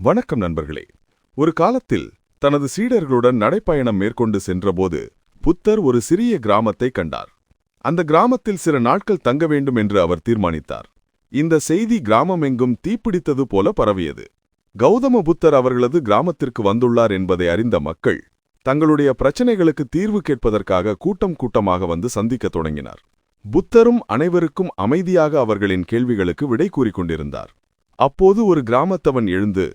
வணக்கம் நண்பர்களே. ஒரு காலத்தில் தனது சீடர்களுடன் நடைப்பயணம் மேற்கொண்டு சென்றபோது புத்தர் ஒரு சிறிய கிராமத்தை கண்டார். அந்த கிராமத்தில் சில நாட்கள் தங்க வேண்டும் என்று அவர் தீர்மானித்தார். இந்த செய்தி கிராமமெங்கும் தீப்பிடித்தது போல பரவியது. கௌதம புத்தர் அவர்களது கிராமத்திற்கு வந்துள்ளார் என்பதை அறிந்த மக்கள் தங்களுடைய பிரச்சனைகளுக்கு தீர்வு கேட்பதற்காக கூட்டம் கூட்டமாக வந்து சந்திக்கத் தொடங்கினார். புத்தரும் அனைவருக்கும் அமைதியாக அவர்களின் கேள்விகளுக்கு விடை கூறிக்கொண்டிருந்தார் அப்போது ஒரு கிராமத்தவன் எழுந்து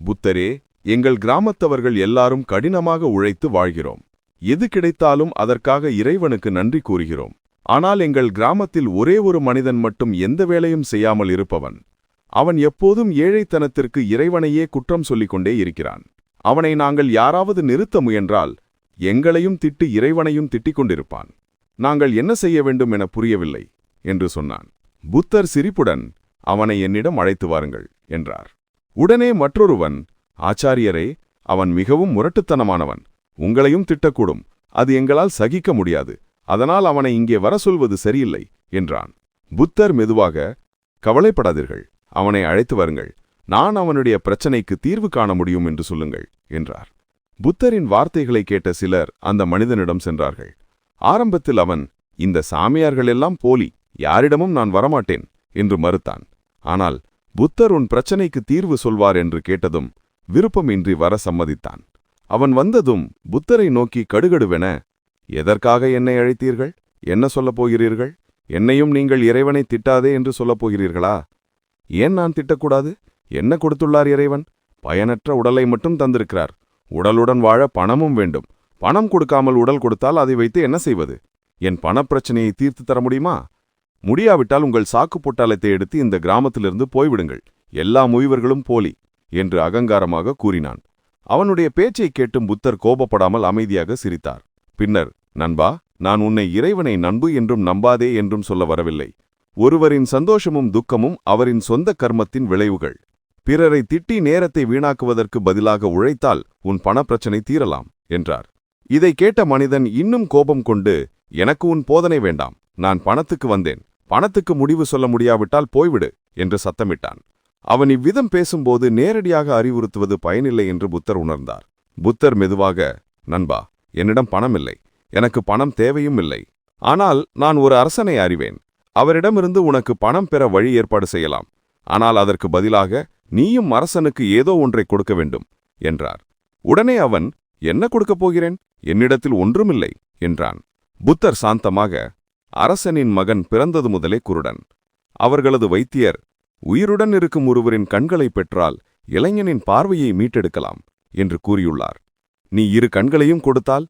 புத்தரே எங்கள் கிராமத்தவர்கள் எல்லாரும் கடினமாக உழைத்து வாழ்கிறோம். எது கிடைத்தாலும் அதற்காக இறைவனுக்கு நன்றி கூறுகிறோம். ஆனால் எங்கள் கிராமத்தில் ஒரே ஒரு மனிதன் மட்டும் எந்த வேலையும் செய்யாமல் இருப்பவன். அவன் எப்போதும் ஏழைத்தனத்திற்கு இறைவனையே குற்றம் சொல்லிக்கொண்டே இருக்கிறான். அவனை நாங்கள் யாராவது நிறுத்த முயன்றால் எங்களையும் திட்டு இறைவனையும் திட்டிக் கொண்டிருப்பான். நாங்கள் என்ன செய்ய வேண்டும் என புரியவில்லை என்று சொன்னான். புத்தர் சிரிப்புடன் அவனை என்னிடம் அழைத்து வாருங்கள் என்றார். உடனே மற்றொருவன் ஆச்சாரியரே அவன் மிகவும் முரட்டுத்தனமானவன். உங்களையும் திட்டக்கூடும். அது எங்களால் சகிக்க முடியாது. அதனால் அவனை இங்கே வர சொல்வது சரியில்லை என்றான். புத்தர் மெதுவாக கவலைப்படாதீர்கள். அவனை அழைத்து வருங்கள். நான் அவனுடைய பிரச்சனைக்கு தீர்வு காண முடியும் என்று சொல்லுங்கள் என்றார். புத்தரின் வார்த்தைகளை கேட்ட சிலர் அந்த மனிதனிடம் சென்றார்கள். ஆரம்பத்தில் அவன் இந்த சாமியார்களெல்லாம் போலி. யாரிடமும் நான் வரமாட்டேன் என்று மறுத்தான். ஆனால் புத்தர் உன் பிரச்சனைக்கு தீர்வு சொல்வார் என்று கேட்டதும் விருப்பமின்றி வர சம்மதித்தான். அவன் வந்ததும் புத்தரை நோக்கி கடுகடுவென எதற்காக என்னை அழைத்தீர்கள்? என்ன சொல்லப் போகிறீர்கள்? என்னையும் நீங்கள் இறைவனை திட்டாதே என்று சொல்லப் போகிறீர்களா? ஏன் நான் திட்டக்கூடாது? என்ன கொடுத்துள்ளார் இறைவன்? பயனற்ற உடலை மட்டும் தந்திருக்கிறார். உடலுடன் வாழ பணமும் வேண்டும். பணம் கொடுக்காமல் உடல் கொடுத்தால் அதை வைத்து என்ன செய்வது? என் பணப்பிரச்சனையை தீர்த்து தர முடியுமா? முடியாவிட்டால் உங்கள் சாக்கு பொட்டாளத்தை எடுத்து இந்த கிராமத்திலிருந்து போய்விடுங்கள். எல்லா முயவர்களும் போலி என்று அகங்காரமாக கூறினான். அவனுடைய பேச்சைக் கேட்டும் புத்தர் கோபப்படாமல் அமைதியாக சிரித்தார். பின்னர் நண்பா நான் உன்னை இறைவனை நண்பு என்றும் நம்பாதே என்றும் சொல்ல வரவில்லை. ஒருவரின் சந்தோஷமும் துக்கமும் அவரின் சொந்த கர்மத்தின் விளைவுகள். பிறரை திட்டி நேரத்தை வீணாக்குவதற்கு பதிலாக உழைத்தால் உன் பணப்பிரச்சனை தீரலாம் என்றார். இதை கேட்ட மனிதன் இன்னும் கோபம் கொண்டு எனக்கு உன் போதனை வேண்டாம். நான் பணத்துக்கு வந்தேன். பணத்துக்கு முடிவு சொல்ல முடியாவிட்டால் போய்விடு என்று சத்தமிட்டான். அவன் இவ்விதம் பேசும்போது நேரடியாக அறிவுறுத்துவது பயனில்லை என்று புத்தர் உணர்ந்தார். புத்தர் மெதுவாக நண்பா என்னிடம் பணம் இல்லை எனக்கு பணம் தேவையும் இல்லை. ஆனால் நான் ஒரு அரசனை அறிவேன். அவரிடமிருந்து உனக்கு பணம் பெற வழி ஏற்பாடு செய்யலாம். ஆனால் அதற்கு பதிலாக நீயும் அரசனுக்கு ஏதோ ஒன்றை கொடுக்க வேண்டும் என்றார். உடனே அவன் என்ன கொடுக்கப் போகிறேன்? என்னிடத்தில் ஒன்றுமில்லை என்றான். புத்தர் சாந்தமாக அரசனின் மகன் பிறந்தது முதலே குருடன். அவர்களது வைத்தியர் உயிருடன் இருக்கும் ஒருவரின் கண்களை பெற்றால் இளைஞனின் பார்வையை மீட்டெடுக்கலாம் என்று கூறியுள்ளார். நீ இரு கண்களையும் கொடுத்தால்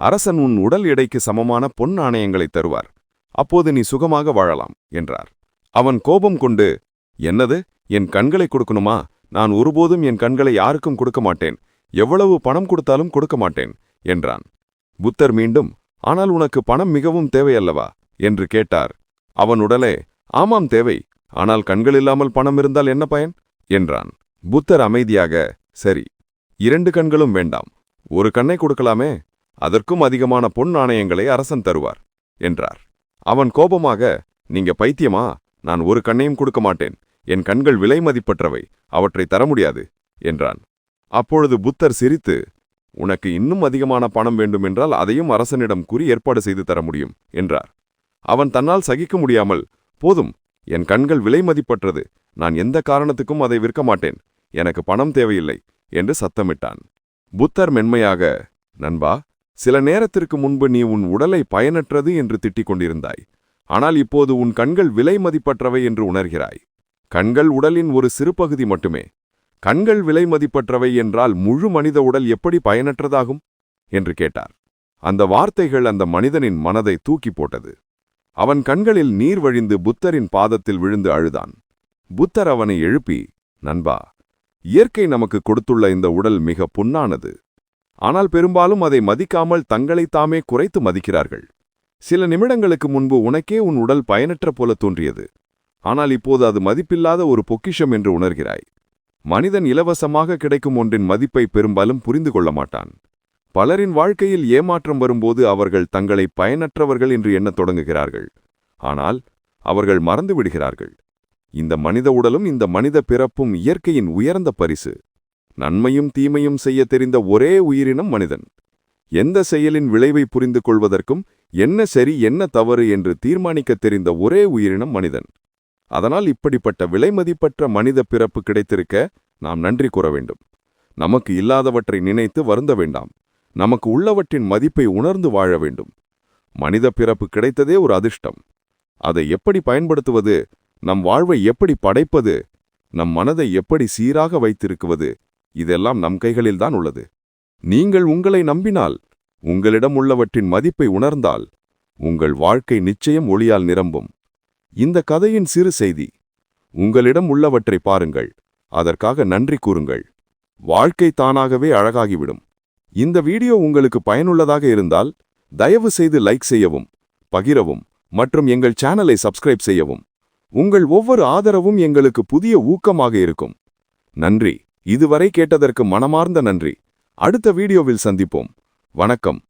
அரசன் உன் உடல் எடைக்கு சமமான பொன் நாணயங்களை தருவார். அப்போது நீ சுகமாக வாழலாம் என்றார். அவன் கோபம் கொண்டு என்னது? என் கண்களை கொடுக்கணுமா? நான் ஒருபோதும் என் கண்களை யாருக்கும் கொடுக்க மாட்டேன். எவ்வளவு பணம் கொடுத்தாலும் கொடுக்க மாட்டேன் என்றான். புத்தர் மீண்டும் ஆனால் உனக்கு பணம் மிகவும் தேவையல்லவா? என்று கேட்டார். அவன் உடலே ஆமாம் தேவை ஆனால் கண்கள் இல்லாமல் பணம் இருந்தால் என்ன பயன்? என்றான். புத்தர் அமைதியாக சரி இரண்டு கண்களும் வேண்டாம் ஒரு கண்ணை கொடுக்கலாமே அதற்கும் அதிகமான பொன் நாணயங்களை அரசன் தருவார் என்றார். அவன் கோபமாக நீங்க பைத்தியமா? நான் ஒரு கண்ணையும் கொடுக்க மாட்டேன் என் கண்கள் விலை மதிப்பற்றவை அவற்றை தர முடியாது என்றான். அப்பொழுது புத்தர் சிரித்து உனக்கு இன்னும் அதிகமான பணம் வேண்டுமென்றால் அதையும் அரசனிடம் கூறி ஏற்பாடு செய்து தர முடியும் என்றார். அவன் தன்னால் சகிக்க முடியாமல் போதும் என் கண்கள் விலை மதிப்பற்றது நான் எந்த காரணத்துக்கும் அதை விற்க மாட்டேன் எனக்கு பணம் தேவையில்லை என்று சத்தமிட்டான். புத்தர் மென்மையாக நண்பா சில நேரத்திற்கு முன்பு நீ உன் உடலை பயனற்றது என்று திட்டிக் கொண்டிருந்தாய் ஆனால் இப்போது உன் கண்கள் விலை மதிப்பற்றவை என்று உணர்கிறாய். கண்கள் உடலின் ஒரு சிறு பகுதி மட்டுமே கண்கள் விலை மதிப்பற்றவை என்றால் முழு மனித உடல் எப்படி பயனற்றதாகும்? என்று கேட்டார். அந்த வார்த்தைகள் அந்த மனிதனின் மனதை தூக்கி போட்டது. அவன் கண்களில் நீர் வழிந்து புத்தரின் பாதத்தில் விழுந்து அழுதான். புத்தர் அவனை எழுப்பி நண்பா இயற்கை நமக்கு கொடுத்துள்ள இந்த உடல் மிக புண்ணானது. ஆனால் பெரும்பாலும் அதை மதிக்காமல் தங்களைத்தாமே குறைத்து மதிக்கிறார்கள். சில நிமிடங்களுக்கு முன்பு உனக்கே உன் உடல் பயனற்ற போல தோன்றியது. ஆனால் இப்போது அது மதிப்பில்லாத ஒரு பொக்கிஷம் என்று உணர்கிறாய். மனிதன் இலவசமாக கிடைக்கும் ஒன்றின் மதிப்பை பெரும்பாலும் புரிந்து கொள்ள மாட்டான். பலரின் வாழ்க்கையில் ஏமாற்றம் வரும்போது அவர்கள் தங்களை பயனற்றவர்கள் என்று எண்ணத் தொடங்குகிறார்கள். ஆனால் அவர்கள் மறந்து விடுகிறார்கள். இந்த மனித உடலும் இந்த மனித பிறப்பும் இயற்கையின் உயர்ந்த பரிசு. நன்மையும் தீமையும் செய்ய தெரிந்த ஒரே உயிரினம் மனிதன். எந்த செயலின் விளைவை புரிந்து கொள்வதற்கும் என்ன சரி என்ன தவறு என்று தீர்மானிக்கத் தெரிந்த ஒரே உயிரினம் மனிதன். அதனால் இப்படிப்பட்ட விலைமதிப்பற்ற மனித பிறப்பு கிடைத்திருக்க நாம் நன்றி கூற வேண்டும். நமக்கு இல்லாதவற்றை நினைத்து வருந்த வேண்டாம். நமக்கு உள்ளவற்றின் மதிப்பை உணர்ந்து வாழ வேண்டும். மனித பிறப்பு கிடைத்ததே ஒரு அதிர்ஷ்டம். அதை எப்படி பயன்படுத்துவது? நம் வாழ்வை எப்படி படைப்பது? நம் மனதை எப்படி சீராக வைத்திருக்குவது? இதெல்லாம் நம் கைகளில்தான் உள்ளது. நீங்கள் உங்களை நம்பினால் உங்களிடம் உள்ளவற்றின் மதிப்பை உணர்ந்தால் உங்கள் வாழ்க்கை நிச்சயம் ஒளியால் நிரம்பும். இந்த கதையின் சிறு செய்தி உங்களிடம் உள்ளவற்றை பாருங்கள் அதற்காக நன்றி கூறுங்கள். வாழ்க்கை தானாகவே அழகாகிவிடும். இந்த வீடியோ உங்களுக்கு பயனுள்ளதாக இருந்தால் தயவு செய்து லைக் செய்யவும் பகிரவும் மற்றும் எங்கள் சேனலை சப்ஸ்கிரைப் செய்யவும். உங்கள் ஒவ்வொரு ஆதரவும் எங்களுக்கு புதிய ஊக்கமாக இருக்கும். நன்றி. இதுவரை கேட்டதற்கு மனமார்ந்த நன்றி. அடுத்த வீடியோவில் சந்திப்போம். வணக்கம்.